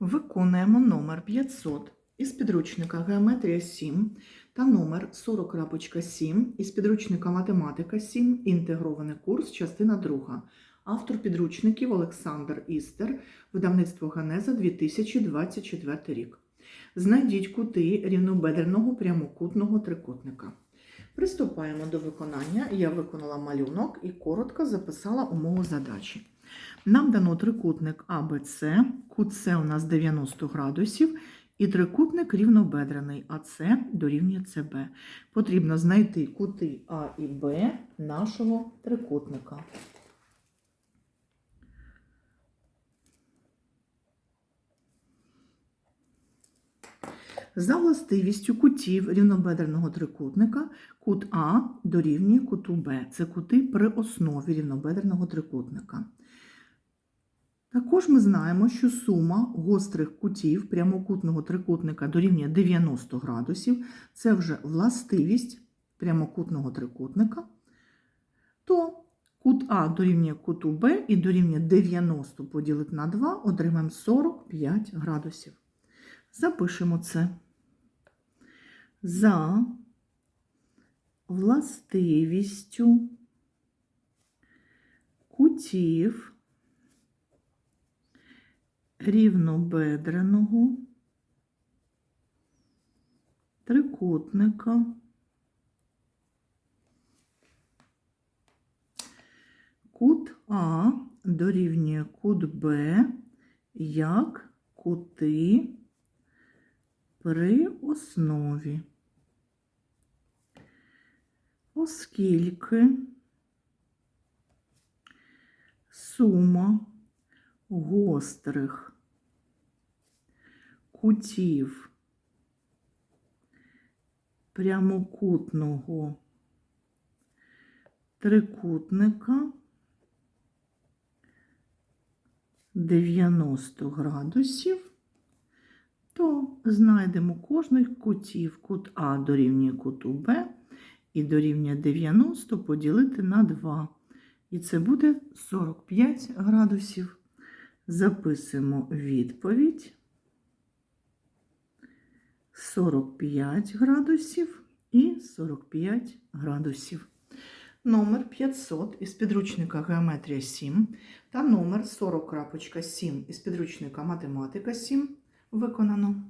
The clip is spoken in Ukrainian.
Виконуємо номер 500 із підручника Геометрія 7 та номер 40.7 із підручника Математика 7, інтегрований курс, частина 2. Автор підручників Олександр Істер, видавництво Ганеза 2024 рік. Знайдіть кути рівнобедреного прямокутного трикутника. Приступаємо до виконання. Я виконала малюнок і коротко записала умову задачі. Нам дано трикутник АБЦ, кут С у нас 90 градусів, і трикутник рівнобедрений АЦ дорівнює СБ. Потрібно знайти кути А і Б нашого трикутника. За властивістю кутів рівнобедреного трикутника кут А дорівнює куту Б. Це кути при основі рівнобедреного трикутника. Також ми знаємо, що сума гострих кутів прямокутного трикутника дорівнює 90 градусів. Це вже властивість прямокутного трикутника. То кут А дорівнює куту Б і дорівнює 90 поділити на 2, отримаємо 45 градусів. Запишемо це. За властивістю кутів рівнобедреного трикутника кут А дорівнює кут Б як кути при основі. Оскільки сума гострих кутів прямокутного трикутника 90 градусів, то знайдемо кожний кутів. Кут А дорівнює куту Б і дорівнює 90 поділити на 2. І це буде 45 градусів. Записуємо відповідь 45 градусів і 45 градусів. Номер 500 із підручника Геометрія 7 та номер 40.7 із підручника Математика 7 виконано.